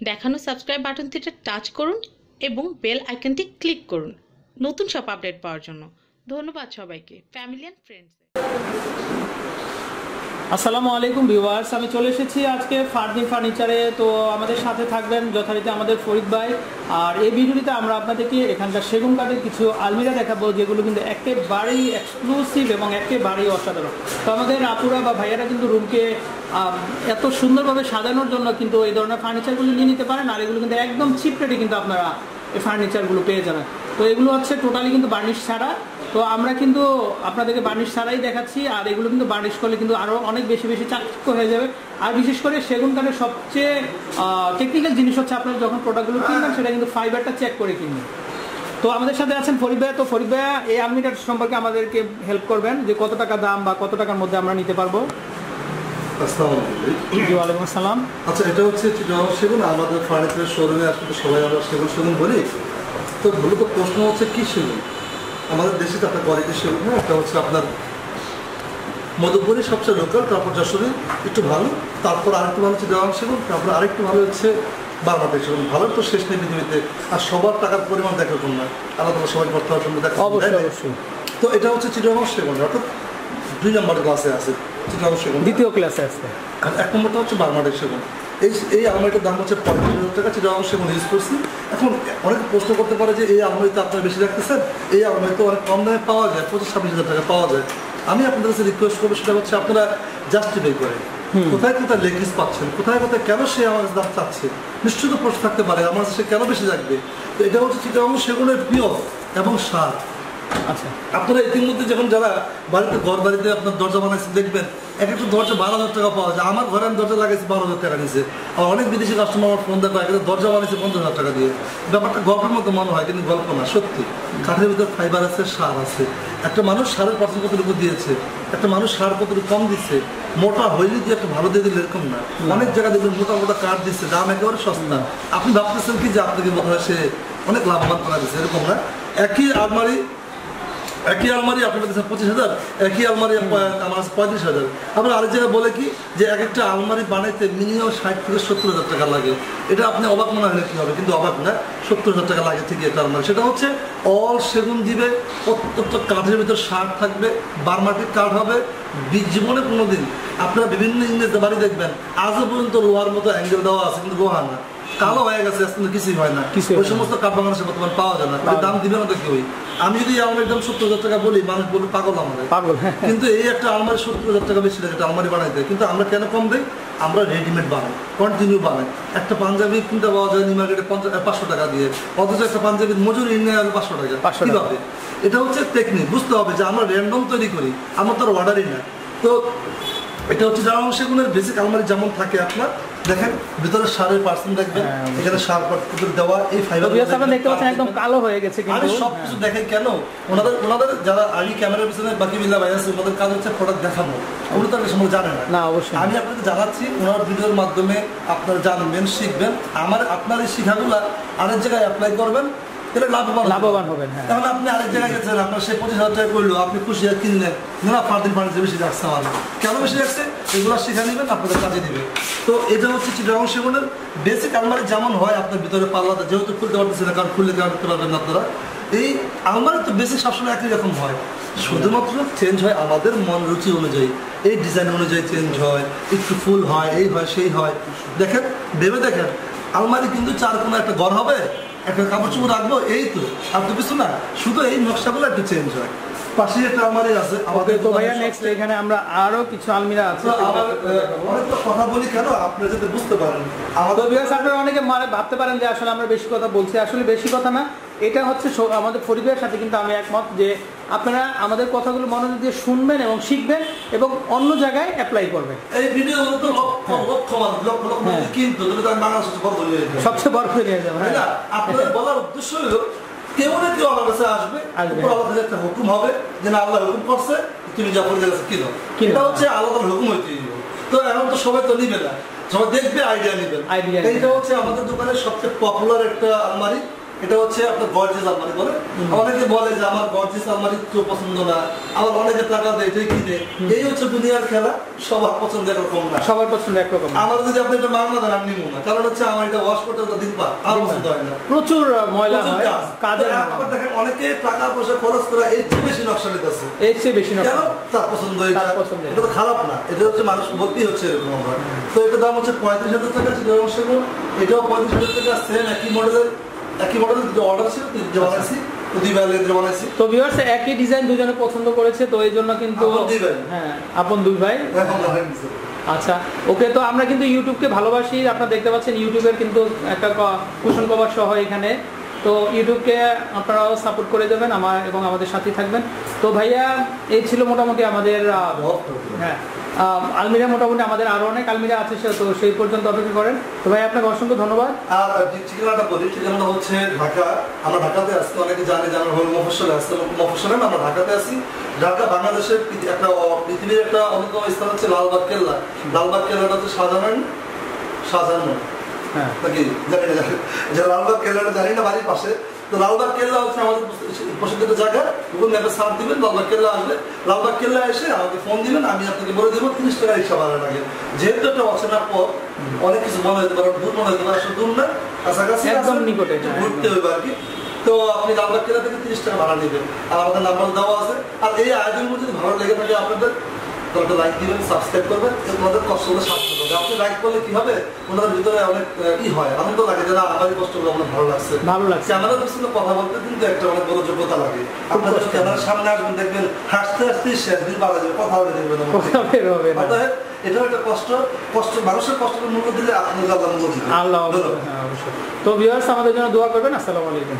দেখানো subscribe বাটনটিতে touch করুন এবং বেল আইকনটি ক্লিক করুন। নতুন সব আপডেট পাওয়ার জন্য। ধন্যবাদ সবাইকে। ফ্যামিলি অ্যান্ড ফ্রেন্ডস আসসালামু আলাইকুম ভিউয়ার্স আমি চলে এসেছি আজকে ফার্দিন ফার্নিচারে তো আমাদের সাথে থাকবেন যথারীতি আমাদের ফরিদ ভাই। আর এই ভিডিওটিতে আমরা আপনাদেরকে এখানকার সেগুন কাঠের কিছু আলমিরা দেখাবো, যেগুলো কিন্তু একেবারেই এক্সক্লুসিভ এবং একেবারেই অসাধারণ। তো আমাদের আপুরা বা ভাইয়ারা কিন্তু রুমকে এত সুন্দরভাবে সাজানোর জন্য কিন্তু এই ধরনের ফার্নিচারগুলো নিয়ে নিতে পারেন, আর এগুলো কিন্তু একদম চিপ রেটে কিন্তু আপনারা এই ফার্নিচারগুলো পেয়ে যাবেন। তো এগুলো হচ্ছে টোটালি কিন্তু বার্নিশ ছাড়া। তো আমরা কিন্তু আপনাদেরকে বার্নিশ ছাড়াই দেখাচ্ছি, আর এগুলো কিন্তু বার্নিশ করলে কিন্তু আরও অনেক বেশি বেশি চাকচিক্য হয়ে যাবে। আর বিশেষ করে সেগুন কাঠের সবচেয়ে টেকনিক্যাল জিনিস হচ্ছে আপনারা যখন প্রোডাক্টগুলো কিনবেন, সেটা কিন্তু ফাইবারটা চেক করে কিনবেন। তো আমাদের সাথে আছেন ফরিদ ভাইয়া। তো ফরিদ ভাইয়া, এই আলমিটার সম্পর্কে আমাদেরকে হেল্প করবেন যে কত টাকা দাম বা কত টাকার মধ্যে আমরা নিতে পারব। আসসালাম আচ্ছা এটা হচ্ছে চিটাগাং সেগুন। আমাদের ফার্নিচারের শোরুমে আসলে সবাই আমরা সেগুন সেগুন বলি। তো মূলত প্রশ্ন হচ্ছে কি সেগুন? আমাদের দেশে তো একটা কোয়ালিটি সেগুন হ্যাঁ একটা হচ্ছে আপনার মধুপুরি সবচেয়ে লোকাল তারপর যশোরে একটু ভালো তারপর আরেকটু ভালো হচ্ছে চিটাগাং সেগুন তারপর আরেকটু ভালো হচ্ছে বাংলাদেশ সেগুন। ভালো তো শেষ নেই পৃথিবীতে আর সবার টাকার পরিমাণ দেখা কম না আলাদা সবাই করতে হবে দেখা তো এটা হচ্ছে চিটাগাং সেগুন অর্থাৎ দুই নম্বর ক্লাসে আছে। সেগুন। দ্বিতীয় ক্লাসে আছে আর এক নম্বরটা হচ্ছে বাংলাদেশ সেগুন। এই এই আলমারিটার দাম হচ্ছে পঁয়ত্রিশ হাজার টাকা যেটা আমি সেগুন ইউজ করছি। এখন অনেকে প্রশ্ন করতে পারে যে এই আলমারিতে আপনারা বেশি রাখতেছেন? এই আলমারিতে অনেক কম দামে পাওয়া যায় পঁচিশ ছাব্বিশ হাজার টাকা পাওয়া যায়। আমি আপনাদের কাছে রিকোয়েস্ট করব সেটা হচ্ছে আপনারা জাস্টিফাই করেন কোথায় কোথায় লেগিস পাচ্ছেন? কোথায় কোথায় কেন সে আমার দাম চাচ্ছে? নিশ্চিত প্রশ্ন থাকতে পারে আমার সে কেন বেশি রাখবে তো এটা হচ্ছে চিটাগাং সেগুনের প্রিয় এবং সার। আচ্ছা আপনারা ইতিমধ্যে যখন যারা বাড়িতে ঘর বাড়িতে আপনার দরজা বানাইছে দেখবেন এক একটা দরজা বারো হাজার টাকা পাওয়া যায়। আমার ঘরে আমি দরজা লাগাইছি বারো হাজার টাকা নিয়েছে আর অনেক বিদেশি কাস্টমার আমার ফোন দেখো একটা দরজা বানাইছে পঞ্চাশ হাজার টাকা দিয়ে। ব্যাপারটা গল্পের মতো মনে হয় কিন্তু গল্প না সত্যি। কাঠের ভিতরে ফাইবার আছে সার আছে। একটা মানুষ সারের পার্সেন্ট কতটুকু দিয়েছে। একটা মানুষ সার কতটুকু কম দিচ্ছে মোটা হইলে দিয়ে একটা ভালো দিয়ে দিলে এরকম না? অনেক জায়গায় দেখবেন মোটা মোটা কাঠ দিচ্ছে দাম একেবারে সস্তা। আপনি ভাবতেছেন কি যে আপনাকে মনে হয় সে অনেক লাভবান করা দিচ্ছে এরকম না। একই আলমারি একই আলমারি আপনার কাছে পঁচিশ হাজার একই আলমারি আমার কাছে পঁয়ত্রিশ হাজার। আবার আরেক জায়গায় বলে কি যে এক একটা আলমারি বানাইতে মিনিমাম ষাট থেকে সত্তর হাজার টাকা লাগে। এটা আপনি অবাক মনে হলে কি হবে? কিন্তু অবাক না সত্তর হাজার টাকা লাগে ঠিকই একটা আলমারি। সেটা হচ্ছে অল সেগুন দিবে প্রত্যেকটা কাঠের ভিতর সার থাকবে বারমাটির কাঠ হবে জীবনে কোনোদিন। আপনারা বিভিন্ন ইংরেজ বাড়ি দেখবেন আজও পর্যন্ত লোহার মতো অ্যাঙ্গেল দেওয়া আছে কিন্তু লোহা না। কালো হয়ে গেছে কিছুই হয় না। ওই সমস্ত কাঠ বাংলাদেশে বর্তমান পাওয়া যায় না। দাম দিবে না তো কেউই। আমি যদি আমার একদম সত্তর হাজার টাকা বলি মানুষ বলবে পাগল আমাদের পাগল হ্যাঁ। কিন্তু এই একটা আলমারি সত্তর হাজার টাকা বেশি লাগে আলমারি বানাই দেয়। কিন্তু আমরা কেন কম দেই? আমরা রেডিমেড বানাই কন্টিনিউ বানাই। একটা পাঞ্জাবি কিনতে পাওয়া যায় নিউ মার্কেটে পাঁচশো টাকা দিয়ে। অথচ একটা পাঞ্জাবির মজুরি নিয়ে আসবে পাঁচশো টাকা। 500 টাকা। কীভাবে? এটা হচ্ছে টেকনিক বুঝতে হবে যে আমরা র্যান্ডম তৈরি করি আমরা তো আর অর্ডারই না। তো এটা হচ্ছে যারা সেগুলোর বেসিক আলমারি যেমন থাকে আপনার দেখেন ভিতরে সারের পার্সেন্ট দেখবেন হ্যাঁ, এখানে সার পার্সেন্ট দেওয়া এই ফাইবার আপনারা দেখতে পাচ্ছেন একদম কালো হয়ে গেছে আমি কিন্তু। সব কিছু দেখাই কেন? ওনাদের ওনাদের যারা আগে ক্যামেরার পিছনে বাকি মিলা ভাই আছে ওনাদের কাজ হচ্ছে প্রোডাক্ট দেখানো। ওগুলো তো সময় জানে না। না অবশ্যই। আমি আপনাকে জানাচ্ছি ওনার ভিডিওর মাধ্যমে আপনারা জানবেন শিখবেন। আমার আপনার এই শিখাগুলা আরেক জায়গায় অ্যাপ্লাই করবেন। তাহলে লাভবান লাভবান হবেন হ্যাঁ। আপনি আরেক জায়গায় গেছেন আপনার সে পঁচিশ হাজার টাকা করল আপনি খুশি কিনলেন। না বেশি রাখছে আমার। কেন বেশি রাখছে? এগুলো শিখা নেবেন আপনাদের কাজে দিবে তো এটা হচ্ছে চিটাগাং সেগুনের বেসিক আলমারি যেমন হয় আপনার ভিতরে পাল্লাতে যেহেতু খুলতে পারতেছে না কারণ খুললে কেন পারবেন না আপনারা। এই আলমারি তো বেসিক সবসময় একই রকম হয়। শুধুমাত্র চেঞ্জ হয় আমাদের মন রুচি অনুযায়ী। এই ডিজাইন অনুযায়ী চেঞ্জ হয় একটু ফুল হয় এই হয় সেই হয়। দেখেন ভেবে দেখেন আলমারি কিন্তু চার কোনো একটা ঘর হবে একটা কাপড় চোপড় রাখব এই তো আর তো কিছু না। শুধু এই নকশাগুলো একটু চেঞ্জ হয়। পাশে একটা আলমারি আছে আমাদের তো ভাইয়া নেক্সট এখানে আমরা আরও কিছু আলমিরা আছে। আবার অনেক তো কথা বলি কেন আপনারা যাতে বুঝতে পারেন। আমাদের বিয়াস আপনারা অনেকে মানে ভাবতে পারেন যে আসলে আমরা বেশি কথা বলছি। আসলে বেশি কথা না এটা হচ্ছে আমাদের পরিবারের সাথে কিন্তু আমি একমত যে আপনারা আমাদের কথাগুলো মনোযোগ দিয়ে শুনবেন এবং শিখবেন এবং অন্য জায়গায় অ্যাপ্লাই করবেন। এই ভিডিও তো লক্ষ লক্ষ মানুষ লক্ষ লক্ষ হ্যাঁ। কিন্তু হয়ে সবচেয়ে বড় করে নিয়ে যাবেন তাই আপনাদের বলার উদ্দেশ্য হলো কেউ না কেউ আমার কাছে আসবে। আল্লাহ থেকে একটা হুকুম হবে যে না আল্লাহ হুকুম করছে তুমি জাফরের কাছে কিনো কিনো। এটা হচ্ছে আলাদা হুকুম হইতে তো এখন তো সবাই তো নিবে না। সবাই দেখবে আইডিয়া এইটা নিবেন। হচ্ছে আমাদের দোকানের সবচেয়ে পপুলার একটা আলমারি। এটা হচ্ছে আপনার গর্জিস আলমারি বলে। অনেকে বলে যে আমার গর্জিস আলমারি কেউ পছন্দ না আবার অনেকে টাকা দেয় এটাই কিনে এই হচ্ছে দুনিয়ার খেলা সবার পছন্দ এরকম না। সবার পছন্দ একরকম আমার যদি আপনি এটা মাংনা দেন আমি নিবো না। কারণ হচ্ছে আমার এটা ওয়াশ করতে দিন পা আমার পছন্দ হয় না। প্রচুর ময়লা হয় কাজের আবার দেখেন অনেকে টাকা পয়সা খরচ করে এর চেয়ে বেশি নকশা নিতেছে। এর চেয়ে বেশি কেন? তার পছন্দ এটা। পছন্দ এটা। তো খারাপ না। এটা হচ্ছে মানুষ ভর্তি হচ্ছে এরকম আমরা। তো এটার দাম হচ্ছে পঁয়ত্রিশ হাজার টাকা সেগুন এটাও পঁয়ত্রিশ হাজার টাকা সেম একই মডেলের একই অর্ডার ছিল বানাইছি। তো ভিউয়ার্স ডিজাইন দুজনে পছন্দ করেছে তো এই জন্য কিন্তু ইউটিউব কে হ্যাঁ আপন দুই ভাই। আচ্ছা ওকে তো আমরা কিন্তু ইউটিউবকে ভালোবাসি আপনার দেখতে পাচ্ছেন ইউটিউবের কিন্তু একটা কুশন কভার সহ এখানে। তো ইউটিউবকে আপনারাও সাপোর্ট করে দেবেন, আমার এবং আমাদের সাথে থাকবেন। তো ভাইয়া, এই ছিল মোটামুটি আমাদের। হ্যাঁ আলমিরা মোটামুটি আমাদের আরও অনেক আলমিরা আছে, সে- তো সেই পর্যন্ত অপেক্ষা করেন। তো ভাই আপনাকে অসংখ্য ধন্যবাদ। আর ঠিকানাটা বলি, ঠিকানাটা হচ্ছে ঢাকা। আমরা ঢাকাতে আসছি অনেকে জানে যে আমরা মফসলে আসছি মফসলে আমরা ঢাকাতে আসি ঢাকা বাংলাদেশের একটা পৃথিবীর একটা অন্যতম স্থান হচ্ছে লালবাগ কেল্লা। লালবাগ কেল্লাটা হচ্ছে শাহজাহান হ্যাঁ নাকি জানি না যে লালবাগ কেল্লাটা জানি না বাড়ির পাশে। তো লালবাগ কেল্লা হচ্ছে আমাদের পছন্দের জায়গা। গুগল ম্যাপে সার্চ দিবেন লালবাগ কেল্লা আসবে লালবাগ কেল্লা এসে আমাকে ফোন দিবেন আমি আপনাকে বলে দেবো তিরিশ টাকা রিক্সা ভাড়া লাগে যেহেতু একটা পথ অনেক কিছু মনে হতে পারে দূর মনে হতে পারে আসলে দূর না। কাছাকাছি একদম আছে, নিকটে, হ্যাঁ, ঘুরতে হবে আর কি। তো আপনি লালবাগ কেল্লা থেকে তিরিশ টাকা ভাড়া নেবেন। আর আমাদের নাম্বার দেওয়া আছে। আর এই আয়োজনগুলো যদি ভালো লেগে থাকে আপনাদের লাইক দিবেন সাবস্ক্রাইব করবেন কষ্টগুলো সাহায্য করবে আপনি লাইক করলে কি হবে? ওনাদের ভিতরে অনেক ই হয়। আনন্দ লাগে যে না আমারই কষ্টগুলো অনেক ভালো লাগছে। ভালো লাগছে। ক্যামেরার পিছনে কথা বলতে কিন্তু একটা অনেক বড় যোগ্যতা লাগে। আপনাদের কষ্ট। ক্যামেরার সামনে আসবেন দেখবেন হাসতে হাসতে শেষ দিন যাবে কথা বলে দেখবেন অতএব এটাও একটা কষ্ট। কষ্ট মানুষের কষ্টের মূল্য দিলে আপনাদের আল্লাহ মূল্য দিবে আল্লাহ হ্যাঁ তো ভিউয়ার্স আমাদের জন্য দোয়া করবেন। আসসালামু আলাইকুম।